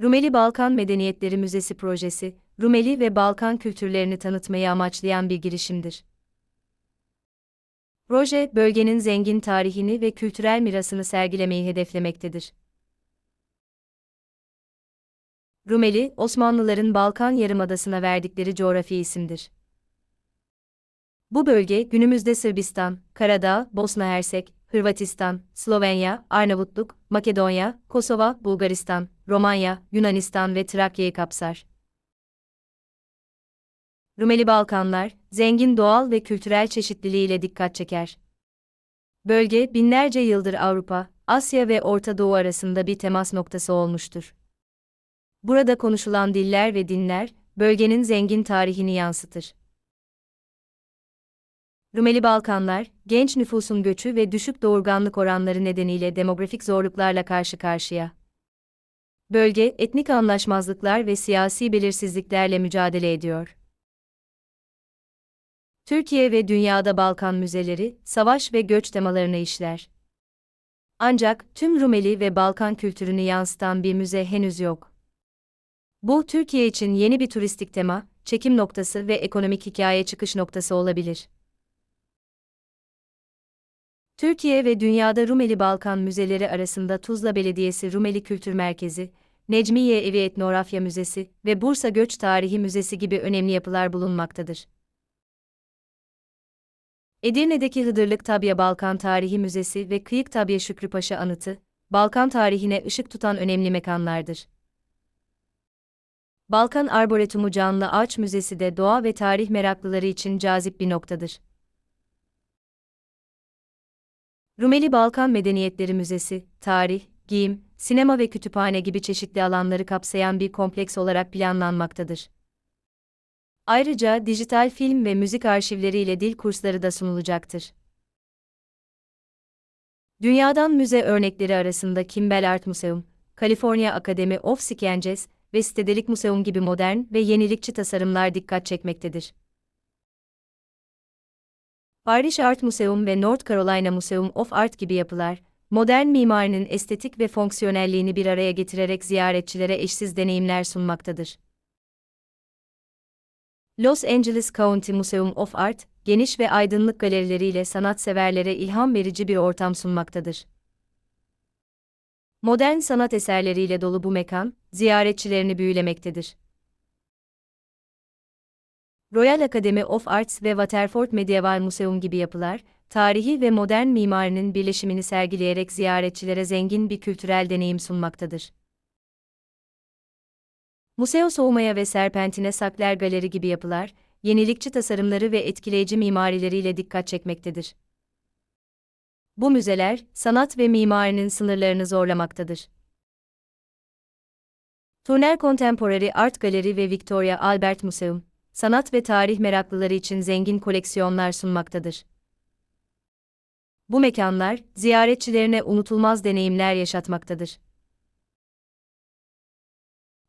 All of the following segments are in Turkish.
Rumeli Balkan Medeniyetleri Müzesi projesi, Rumeli ve Balkan kültürlerini tanıtmayı amaçlayan bir girişimdir. Proje, bölgenin zengin tarihini ve kültürel mirasını sergilemeyi hedeflemektedir. Rumeli, Osmanlıların Balkan Yarımadası'na verdikleri coğrafi isimdir. Bu bölge günümüzde Sırbistan, Karadağ, Bosna Hersek, Hırvatistan, Slovenya, Arnavutluk, Makedonya, Kosova, Bulgaristan, Romanya, Yunanistan ve Trakya'yı kapsar. Rumeli Balkanlar, zengin doğal ve kültürel çeşitliliğiyle dikkat çeker. Bölge, binlerce yıldır Avrupa, Asya ve Orta Doğu arasında bir temas noktası olmuştur. Burada konuşulan diller ve dinler, bölgenin zengin tarihini yansıtır. Rumeli Balkanlar, genç nüfusun göçü ve düşük doğurganlık oranları nedeniyle demografik zorluklarla karşı karşıya. Bölge, etnik anlaşmazlıklar ve siyasi belirsizliklerle mücadele ediyor. Türkiye ve dünyada Balkan müzeleri, savaş ve göç temalarını işler. Ancak tüm Rumeli ve Balkan kültürünü yansıtan bir müze henüz yok. Bu Türkiye için yeni bir turistik tema, çekim noktası ve ekonomik hikaye çıkış noktası olabilir. Türkiye ve dünyada Rumeli Balkan Müzeleri arasında Tuzla Belediyesi Rumeli Kültür Merkezi, Necmiye Evi Etnografya Müzesi ve Bursa Göç Tarihi Müzesi gibi önemli yapılar bulunmaktadır. Edirne'deki Hıdırlık Tabya Balkan Tarihi Müzesi ve Kıyık Tabya Şükrü Paşa Anıtı, Balkan tarihine ışık tutan önemli mekanlardır. Balkan Arboretumu Canlı Ağaç Müzesi de doğa ve tarih meraklıları için cazip bir noktadır. Rumeli Balkan Medeniyetleri Müzesi, tarih, giyim, sinema ve kütüphane gibi çeşitli alanları kapsayan bir kompleks olarak planlanmaktadır. Ayrıca dijital film ve müzik arşivleriyle dil kursları da sunulacaktır. Dünyadan müze örnekleri arasında Kimbell Art Museum, California Academy of Sciences ve Stedelijk Museum gibi modern ve yenilikçi tasarımlar dikkat çekmektedir. Irish Art Museum ve North Carolina Museum of Art gibi yapılar, modern mimarinin estetik ve fonksiyonelliğini bir araya getirerek ziyaretçilere eşsiz deneyimler sunmaktadır. Los Angeles County Museum of Art, geniş ve aydınlık galerileriyle sanatseverlere ilham verici bir ortam sunmaktadır. Modern sanat eserleriyle dolu bu mekan, ziyaretçilerini büyülemektedir. Royal Academy of Arts ve Waterford Medieval Museum gibi yapılar, tarihi ve modern mimarinin birleşimini sergileyerek ziyaretçilere zengin bir kültürel deneyim sunmaktadır. Museo Soğumaya ve Serpentine Sakler Galeri gibi yapılar, yenilikçi tasarımları ve etkileyici mimarileriyle dikkat çekmektedir. Bu müzeler, sanat ve mimarinin sınırlarını zorlamaktadır. Turner Contemporary Art Gallery ve Victoria Albert Museum, sanat ve tarih meraklıları için zengin koleksiyonlar sunmaktadır. Bu mekanlar, ziyaretçilerine unutulmaz deneyimler yaşatmaktadır.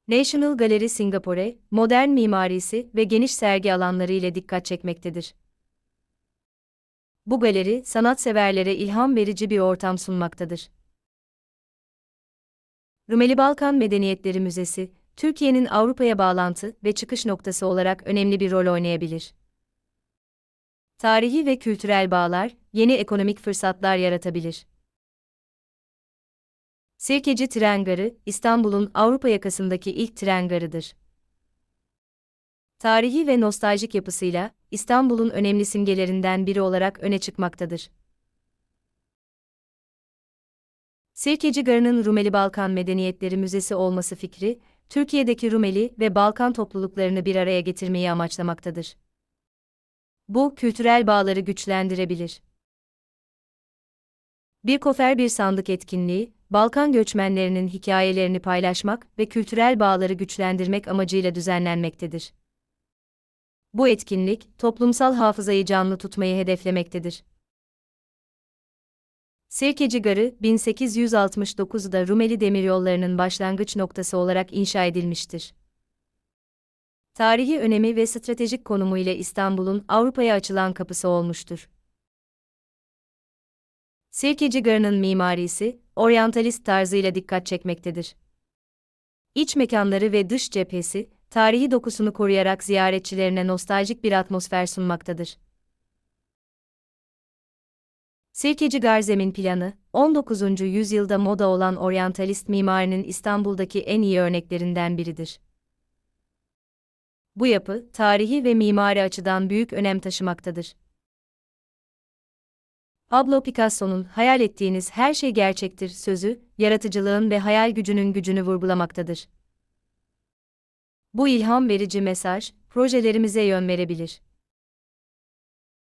National Gallery Singapore, modern mimarisi ve geniş sergi alanları ile dikkat çekmektedir. Bu galeri, sanatseverlere ilham verici bir ortam sunmaktadır. Rumeli Balkan Medeniyetleri Müzesi, Türkiye'nin Avrupa'ya bağlantı ve çıkış noktası olarak önemli bir rol oynayabilir. Tarihi ve kültürel bağlar, yeni ekonomik fırsatlar yaratabilir. Sirkeci Tren Garı, İstanbul'un Avrupa yakasındaki ilk tren garıdır. Tarihi ve nostaljik yapısıyla, İstanbul'un önemli simgelerinden biri olarak öne çıkmaktadır. Sirkeci Garı'nın Rumeli Balkan Medeniyetleri Müzesi olması fikri, Türkiye'deki Rumeli ve Balkan topluluklarını bir araya getirmeyi amaçlamaktadır. Bu, kültürel bağları güçlendirebilir. Bir kofer bir sandık etkinliği, Balkan göçmenlerinin hikayelerini paylaşmak ve kültürel bağları güçlendirmek amacıyla düzenlenmektedir. Bu etkinlik, toplumsal hafızayı canlı tutmayı hedeflemektedir. Sirkeci Garı, 1869'da Rumeli Demiryolları'nın başlangıç noktası olarak inşa edilmiştir. Tarihi önemi ve stratejik konumu ile İstanbul'un Avrupa'ya açılan kapısı olmuştur. Sirkeci Garı'nın mimarisi, oryantalist tarzıyla dikkat çekmektedir. İç mekanları ve dış cephesi, tarihi dokusunu koruyarak ziyaretçilerine nostaljik bir atmosfer sunmaktadır. Sirkeci Garzemin planı, 19. yüzyılda moda olan oryantalist mimarinin İstanbul'daki en iyi örneklerinden biridir. Bu yapı, tarihi ve mimari açıdan büyük önem taşımaktadır. Pablo Picasso'nun hayal ettiğiniz her şey gerçektir sözü, yaratıcılığın ve hayal gücünün gücünü vurgulamaktadır. Bu ilham verici mesaj, projelerimize yön verebilir.